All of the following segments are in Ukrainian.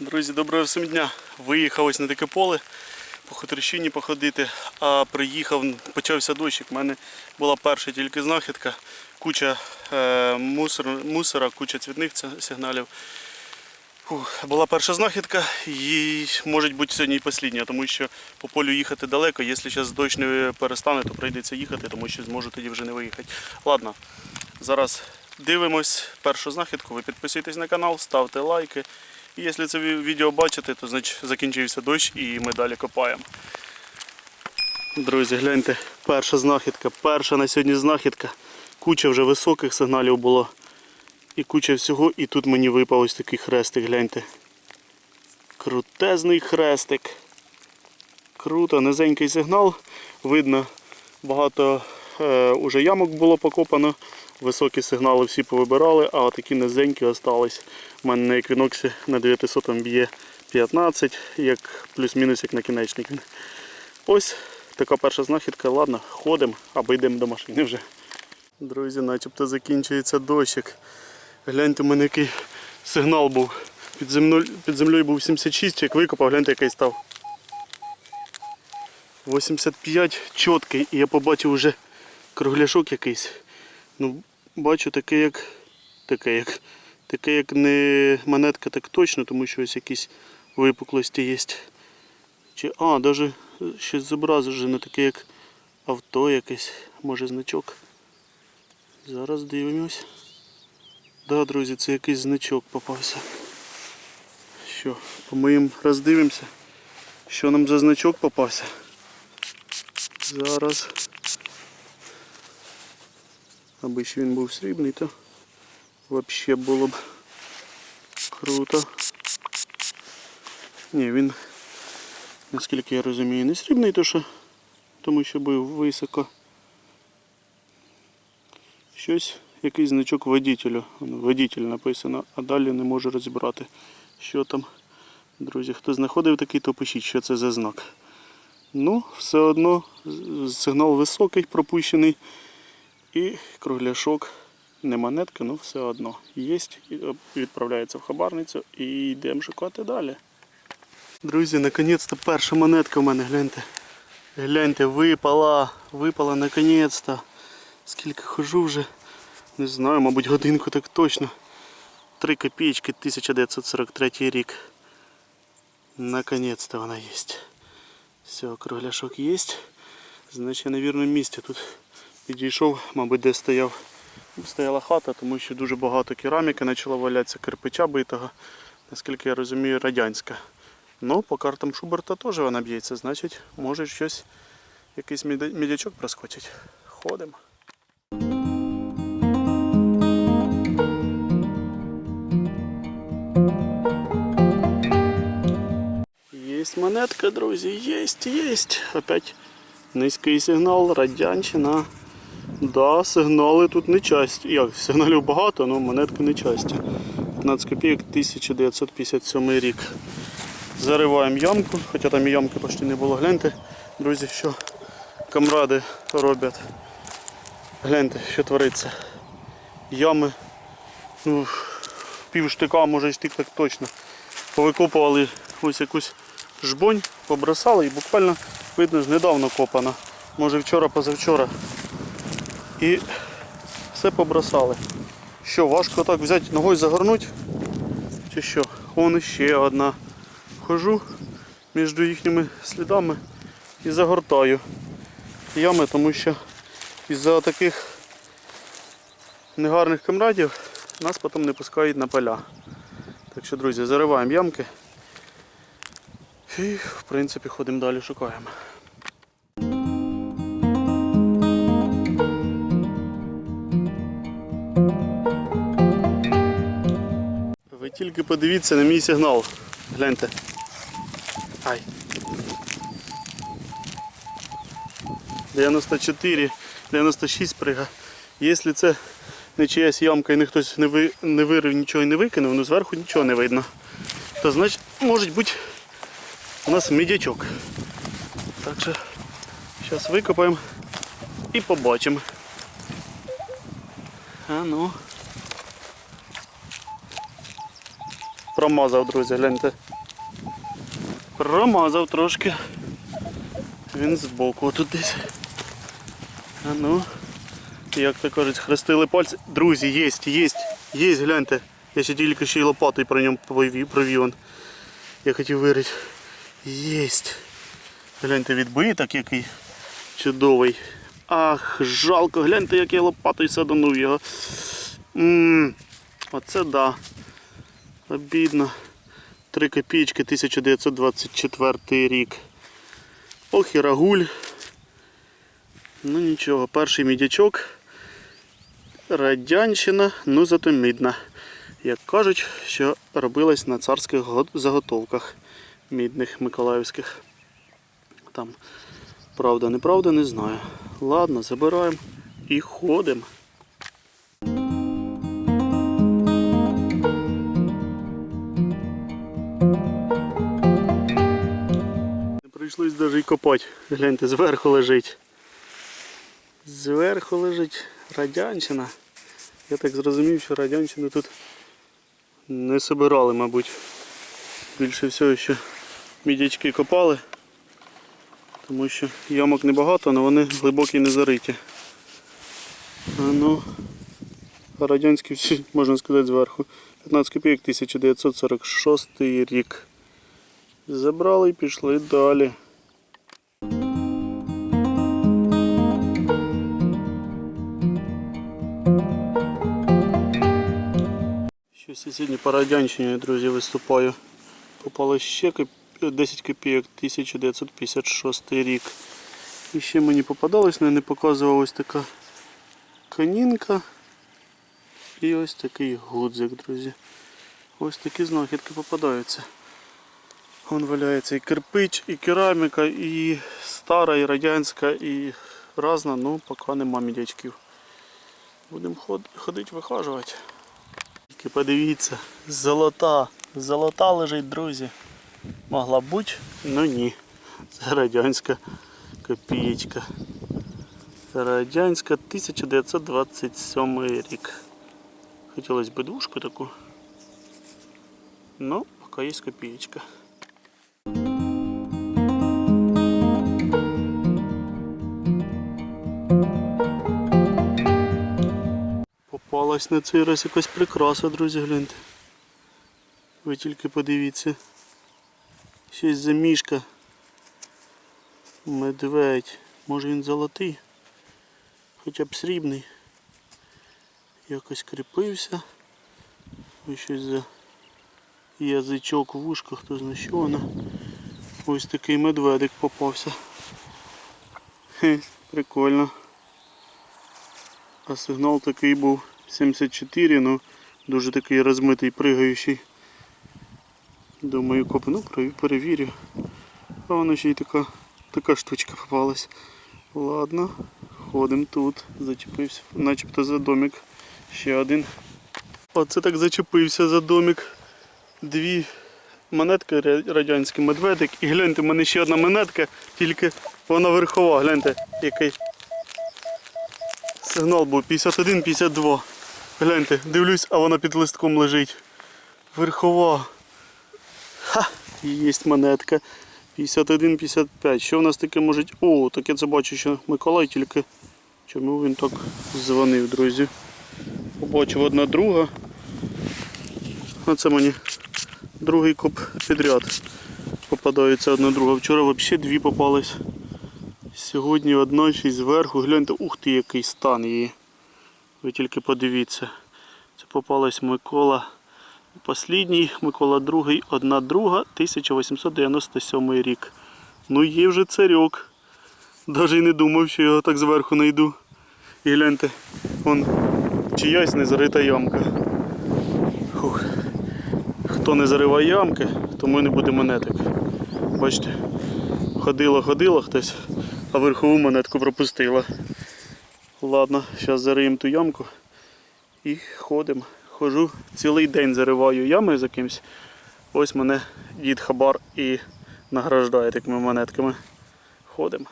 Друзі, доброго всім дня. Виїхав ось на таке поле по хуторщині походити, а приїхав, почався дощик. У мене була перша тільки знахідка, куча е, мусор, мусора, куча цвітних сигналів. Була перша знахідка і може бути сьогодні і остання, тому що по полю їхати далеко. Якщо зараз дощ не перестане, то прийдеться їхати, тому що зможу тоді вже не виїхати. Ладно, зараз дивимось першу знахідку. Ви підписуйтесь на канал, ставте лайки. Якщо це відео бачите, то значить закінчився дощ і ми далі копаємо. Друзі, гляньте, перша знахідка, перша на сьогодні знахідка. Куча вже високих сигналів було. І куча всього, і тут мені випав ось такий хрестик, гляньте. Крутезний хрестик. Круто, низенький сигнал. Видно, багато е, уже ямок було покопано. Високі сигнали всі повибирали, а такі низенькі остались. У мене на еквіноксі на 900 б'є 15, як плюс-мінус як накінечник. він. Ось така перша знахідка. Ладно, ходимо або йдемо до машини вже. Друзі, начебто закінчується дощик. Гляньте, у мене який сигнал був. Під землею, під землею був 76, як викопав, гляньте, який став. 85 чіткий, і я побачив вже кругляшок якийсь. Ну, бачу таке, як таке, як таке, як не монетка, так точно, тому що ось якісь випуклості є. Чи, а, навіть щось зображено, таке як авто якесь, може значок. Зараз дивимось. Да, друзі, це якийсь значок попався. Що, помиємо, роздивимося, що нам за значок попався. Зараз. Аби ще він був срібний, то взагалі було б круто. Ні, він, наскільки я розумію, не срібний, то що, тому що був високо. Щось, якийсь значок водителю. Воно, Водитель написано, а далі не можу розібрати, що там. Друзі, хто знаходив такий, то пишіть, що це за знак. Ну, все одно сигнал високий, пропущений. І кругляшок, не монетка, ну все одно. Є, відправляється в хабарницю і йдемо шукати далі. Друзі, наконець-то перша монетка в мене, гляньте. Гляньте, випала, випала наконець-то. Скільки хожу вже, не знаю, мабуть, годинку так точно. 3 копійки 1943 рік. Наконець-то вона є. Все, кругляшок є. Значить, я на вірному місці тут підійшов, мабуть, де стояв. Стояла хата, тому що дуже багато кераміки почало валятися, кирпича битого, наскільки я розумію, радянська. Ну, по картам Шуберта теж вона б'ється, значить, може щось, якийсь мідячок проскочить. Ходимо. Есть монетка, друзі, есть, есть. Опять низький сигнал, радянщина. Да, сигнали тут не часті. Як, сигналів багато, але монетки не часті. 15 копійок 1957 рік. Зариваємо ямку, хоча там і ямки почти не було. Гляньте, друзі, що камради роблять. Гляньте, що твориться. Ями. Ну, пів штика, може штик так точно. Повикопували ось якусь жбонь, побросали і буквально видно ж недавно копана. Може вчора, позавчора. І все побросали. Що, важко так взяти ногою загорнути? Чи що? Вон ще одна. Хожу між їхніми слідами і загортаю ями, тому що із-за таких негарних камрадів нас потім не пускають на поля. Так що, друзі, зариваємо ямки. І, в принципі, ходимо далі, шукаємо. Тільки подивіться на мій сигнал. Гляньте. Ай. 94, 96 прига. Якщо це не чиясь ямка і не хтось не, ви, не вирив, нічого і не викинув, ну зверху нічого не видно, то значить може бути у нас мідячок. Так що зараз викопаємо і побачимо. А ну. Промазав, друзі, гляньте. Промазав трошки. Він збоку тут десь. А ну. Як то кажуть, хрестили пальці. Друзі, єсть, єсть, єсть, гляньте. Я ще тільки ще й лопатою про ньому провів. Я хотів вирити. Єсть. Гляньте, відбиток який чудовий. Ах, жалко, гляньте, як я лопатою саданув його. Ммм, оце да. Обідно. 3 копійки 1924 рік. Ох і рагуль. Ну нічого, перший мідячок. Радянщина, ну зато мідна. Як кажуть, що робилась на царських заготовках мідних миколаївських. Там правда, неправда, не знаю. Ладно, забираємо і ходимо. Навіть і копати. Гляньте, зверху лежить. Зверху лежить радянщина. Я так зрозумів, що радянщину тут не собирали, мабуть. Більше всього, що мідячки копали, тому що ямок небагато, але вони глибокі не зариті. А ну, радянські всі, можна сказати, зверху. 15 копійок 1946 рік. Забрали і пішли далі. Я сьогодні по радянщині, друзі, виступаю. Попало ще 10 копійок 1956 рік. І ще мені попадалось, але не показував ось така канінка. І ось такий гудзик, друзі. Ось такі знахідки попадаються. Вон валяється і кирпич, і кераміка, і стара, і радянська, і разна, ну поки нема мідячків. Будемо ходити вихажувати. Тільки подивіться, золота, золота лежить, друзі. Могла б бути, ну ні. Це радянська копієчка. Радянська 1927 рік. Хотілося б двушку таку. Ну, поки є копієчка. Попалась на цей раз якась прикраса, друзі, гляньте. Ви тільки подивіться. Щось замішка. Медведь. Може він золотий, хоча б срібний. Якось кріпився. Ось щось за язичок в ушках, хто знає що воно. Ось такий медведик попався. Хе, прикольно. А сигнал такий був 74, ну дуже такий розмитий, пригаючий. Думаю, копну, пере- перевірю. А воно ще й така, така штучка попалась. Ладно, ходимо тут. Зачепився, начебто за домик. Ще один. Оце так зачепився за домик. Дві монетки ра- радянський медведик. І гляньте, в мене ще одна монетка, тільки вона верхова. Гляньте, який сигнал був 51-52. Гляньте, дивлюсь, а вона під листком лежить. Верхова. Ха! Є монетка. 51-55. Що в нас таке може? О, так я це бачу, що Миколай тільки. Чому він так дзвонив, друзі? Побачив одна друга. Оце мені другий коп підряд. Попадається одна друга. Вчора взагалі дві попались. Сьогодні одна ще зверху. Гляньте, ух ти, який стан її. Ви тільки подивіться. Це попалась Микола. Послідній Микола другий, одна друга, 1897 рік. Ну є вже царьок. Навіть і не думав, що його так зверху знайду. І гляньте, вон чиясь не зарита ямка. Фух. Хто не зариває ямки, тому не буде монеток. Бачите, ходила, ходила хтось, а верхову монетку пропустила. Ладно, зараз зариємо ту ямку і ходимо. Хожу, цілий день зариваю ями за кимсь. Ось мене дід Хабар і награждає такими монетками. Ходимо.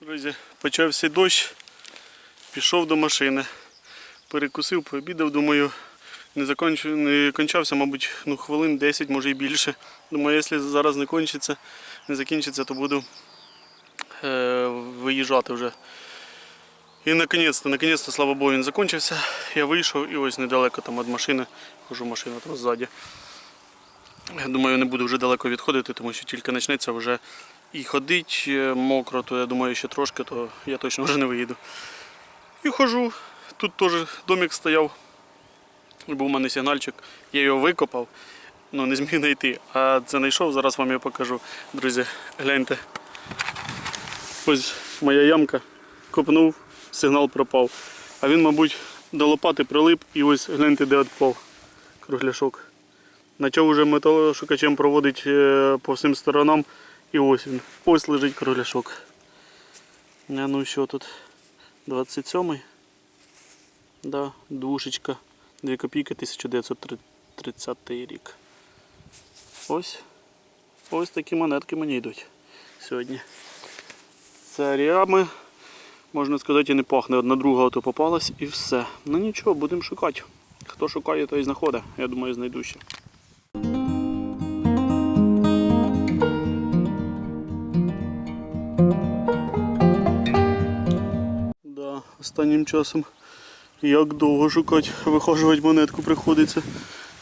Друзі, почався дощ. Пішов до машини. Перекусив, пообідав, думаю, не, закончу, не кончався, мабуть, ну, хвилин 10, може і більше. Думаю, якщо зараз не кончиться, не закінчиться, то буду е, виїжджати вже. І наконець-то, наконець-то, слава Богу, він закінчився. Я вийшов і ось недалеко там від машини, хожу машина там ззаді. Я думаю, не буду вже далеко відходити, тому що тільки почнеться вже і ходить е, мокро, то я думаю, ще трошки, то я точно вже не виїду. І хожу. Тут теж домик стояв. Був у мене сигнальчик, я його викопав, ну не зміг знайти. А це знайшов, зараз вам я покажу. Друзі, гляньте. Ось моя ямка. Копнув, сигнал пропав. А він, мабуть, до лопати прилип і ось гляньте, де відпав кругляшок. Почав уже металошукачем проводить е, по всім сторонам. І ось він. Ось лежить кругляшок. Ну що тут? 27-й. Да, душечка. 2 копійки 1930 рік. Ось. Ось такі монетки мені йдуть сьогодні. Царями, можна сказати, і не пахне. Одна друга ото попалась і все. Ну нічого, будемо шукати. Хто шукає, той знаходить. Я думаю, знайду ще. Останнім часом як довго шукати, вихожувати монетку приходиться.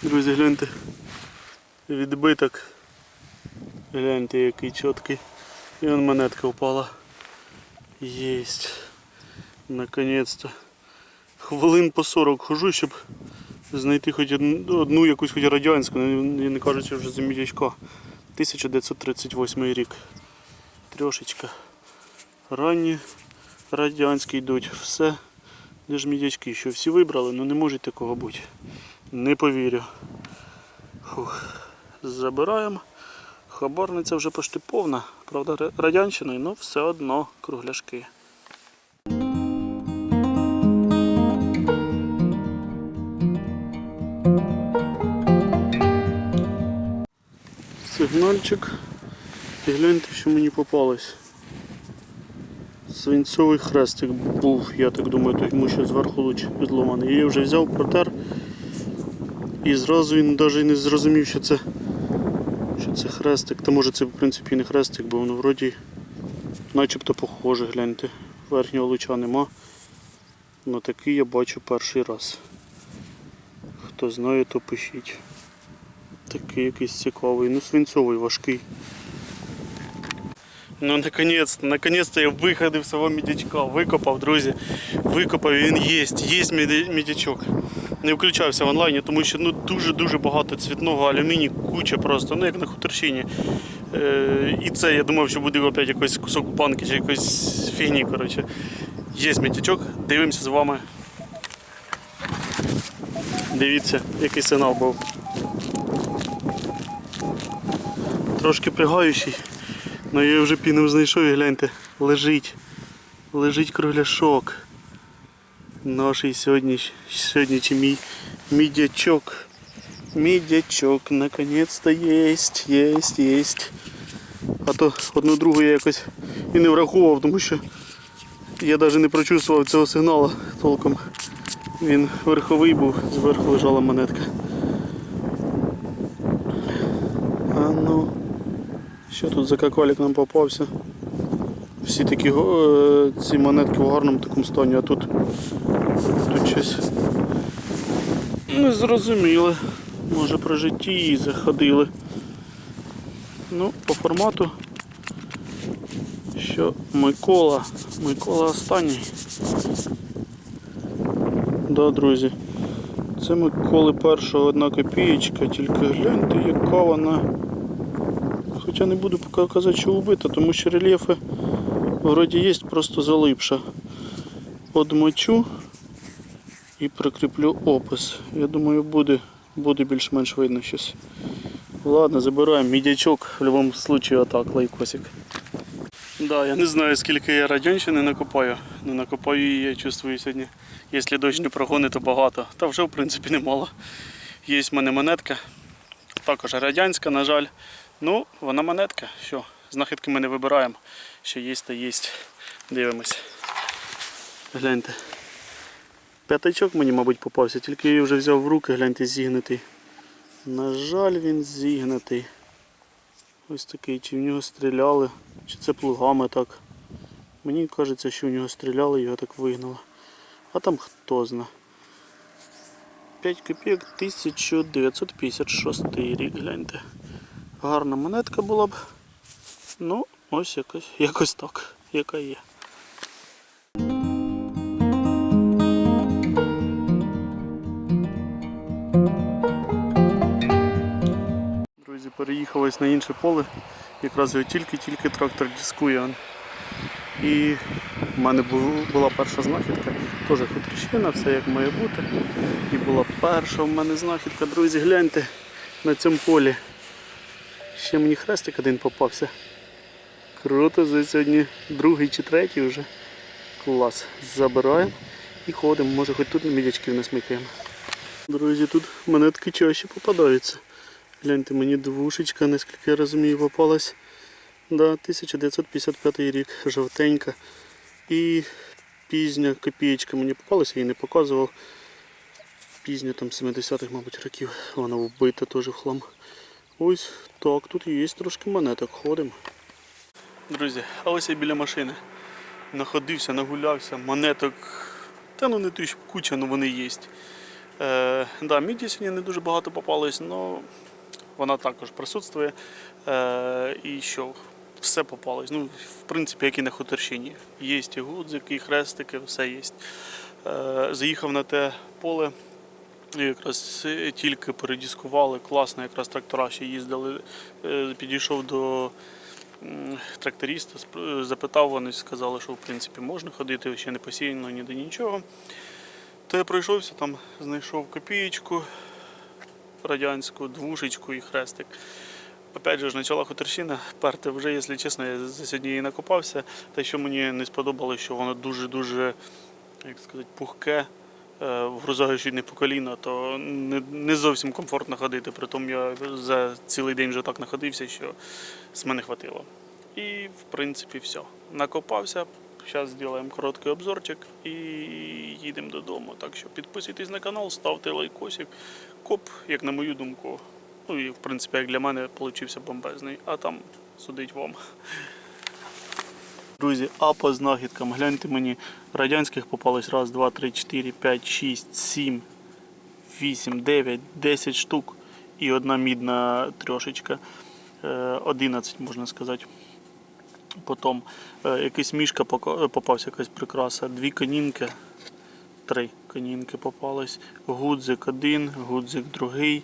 Друзі, гляньте. Відбиток. Гляньте, який чіткий. І вон монетка впала. Єсть. Наконець-то. Хвилин по 40 хожу, щоб знайти хоч одну, якусь хоч радянську, не, не кажучи вже за мідячка. 1938 рік. Трьошечка. Ранні радянські йдуть. Все. Де ж мідячки, що всі вибрали, ну не може такого бути. Не повірю. Фух. Забираємо. Хабарниця вже почти повна. Правда, ра- радянщиною, але все одно кругляшки. Сигнальчик. І гляньте, що мені попалось. Свинцовий хрестик був, я так думаю, тому що зверху луч відломаний. Я її вже взяв, протер. І зразу він навіть не зрозумів, що це, що це хрестик. Та може це в принципі не хрестик, бо воно вроді начебто похоже, гляньте. Верхнього луча нема. Но такий я бачу перший раз. Хто знає, то пишіть. Такий якийсь цікавий. Ну свинцовий, важкий. Ну, наконец-то, наконец-то я виходив свого мідячка, викопав, друзі. Викопав, він є, є мідячок. Не включався в онлайні, тому що ну, дуже-дуже багато цвітного алюмінію, куча просто, ну як на хуторщині. Е, і це я думав, що буде опять якийсь кусок банки чи якоїсь фігні. коротше. Є мідячок, дивимося з вами. Дивіться, який сигнал був. Трошки пригаючий. Ну я вже піну знайшов і гляньте, лежить. Лежить кругляшок. Наший сьогодні, сьогоднішній мій мідячок. Мідячок, наконець-то єсть, єсть, єсть. А то одну другу я якось і не враховував, тому що я навіть не прочувствував цього сигналу толком. Він верховий був, зверху лежала монетка. А ну. Що тут за какалік нам попався? Всі такі е, ці монетки в гарному такому стані, а тут, тут щось не зрозуміле. Може при житті її заходили. Ну, по формату, що Микола, Микола останній. Да, друзі. Це Миколи першого одна копієчка, тільки гляньте, яка вона. Хоча не буду поки казати, що убита, тому що рельєфи вроді є, просто залипша. Одмочу і прикріплю опис. Я думаю, буде, буде більш-менш видно щось. Ладно, забираємо мідячок, в будь-якому випадку отак, лайкосик. Да, я не знаю, скільки я радянщини накопаю. Не накопаю її, я чувствую сьогодні. Якщо дощ не прогонить, то багато. Та вже в принципі немало. Є в мене монетка. Також радянська, на жаль. Ну, вона монетка. Що, знахідки ми не вибираємо. Що є, то є. Дивимось. Гляньте. П'ятачок мені, мабуть, попався, тільки я її вже взяв в руки, гляньте, зігнутий. На жаль, він зігнутий. Ось такий, чи в нього стріляли, чи це плугами так. Мені кажеться, що в нього стріляли, його так вигнало. А там хто зна. 5 копійок 1956 рік, гляньте. Гарна монетка була б. Ну, ось якось, якось так, яка є. Друзі, переїхались на інше поле. Якраз його тільки-тільки трактор дискує. І в мене була перша знахідка, теж хутріщина, все як має бути. І була перша в мене знахідка, друзі, гляньте на цьому полі. Ще мені хрестик один попався. Круто, за сьогодні другий чи третій вже. Клас. Забираємо і ходимо. Може хоч тут мідячків не смикаємо. Друзі, тут монетки чаще попадаються. Гляньте, мені двушечка, наскільки я розумію, попалась. Да, 1955 рік, жовтенька. І пізня копієчка мені попалася, я її не показував. Пізня там 70-х, мабуть, років. Вона вбита теж в хлам. Ось так, тут є трошки монеток, ходимо. Друзі, а ось я біля машини. Находився, нагулявся, монеток. Та ну не що куча, але вони є. Е, да, міді сьогодні не дуже багато попалось, але вона також присутствує. Е, і що? Все попалось. Ну, в принципі, як і на хуторщині. Є і гудзики, і хрестики, все є. Е, заїхав на те поле. І якраз е, тільки передіскували, класно, якраз трактора ще їздили. Е, Підійшов до тракториста, запитав, вони сказали, що в принципі можна ходити, ще не посіяно, ніде нічого. То я пройшовся там, знайшов копієчку радянську, двушечку і хрестик. Опять же, почала хуторщина, перти вже, якщо чесно, я за сьогодні її накопався. Те, що мені не сподобалося, що воно дуже-дуже, як сказати, пухке, е, вгрузає чуть не по коліна, то не, не зовсім комфортно ходити. Притом я за цілий день вже так находився, що з мене хватило. І в принципі все. Накопався. Зараз зробимо короткий обзорчик і їдемо додому. Так що підписуйтесь на канал, ставте лайкосик. Коп, як на мою думку, ну і в принципі, як для мене, получився бомбезний. А там судить вам. Друзі, а по знахідкам, гляньте мені, радянських попалось раз, два, три, чотири, п'ять, шість, сім, вісім, дев'ять, десять штук і одна мідна трьошечка. Е, 11, можна сказати. Потім е, якийсь мішка попався, якась прикраса, дві конінки, три конінки попались, гудзик один, гудзик другий.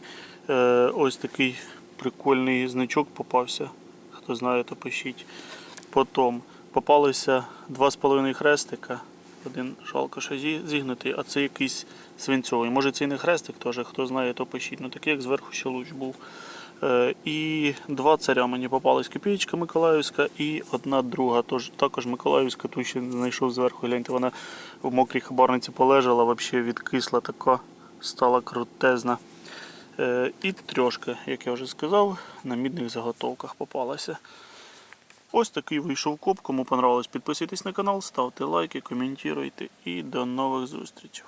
Е, ось такий прикольний значок попався. Хто знає, то пишіть. Потім попалося два з половиною хрестика. Один жалко, що зігнутий, а це якийсь свинцьовий. Може це і не хрестик теж, хто знає, то пишіть. Ну такий, як зверху ще луч був. Е, І два царя мені попались копієчка Миколаївська і одна друга, тож, також Миколаївська, ту ще знайшов зверху. Гляньте, вона в мокрій хабарниці полежала, взагалі відкисла така, стала крутезна. Е, І трьошка, як я вже сказав, на мідних заготовках попалася. Ось такий вийшов коп. Кому понравилось, підписуйтесь на канал, ставте лайки, коментуйте і до нових зустрічей.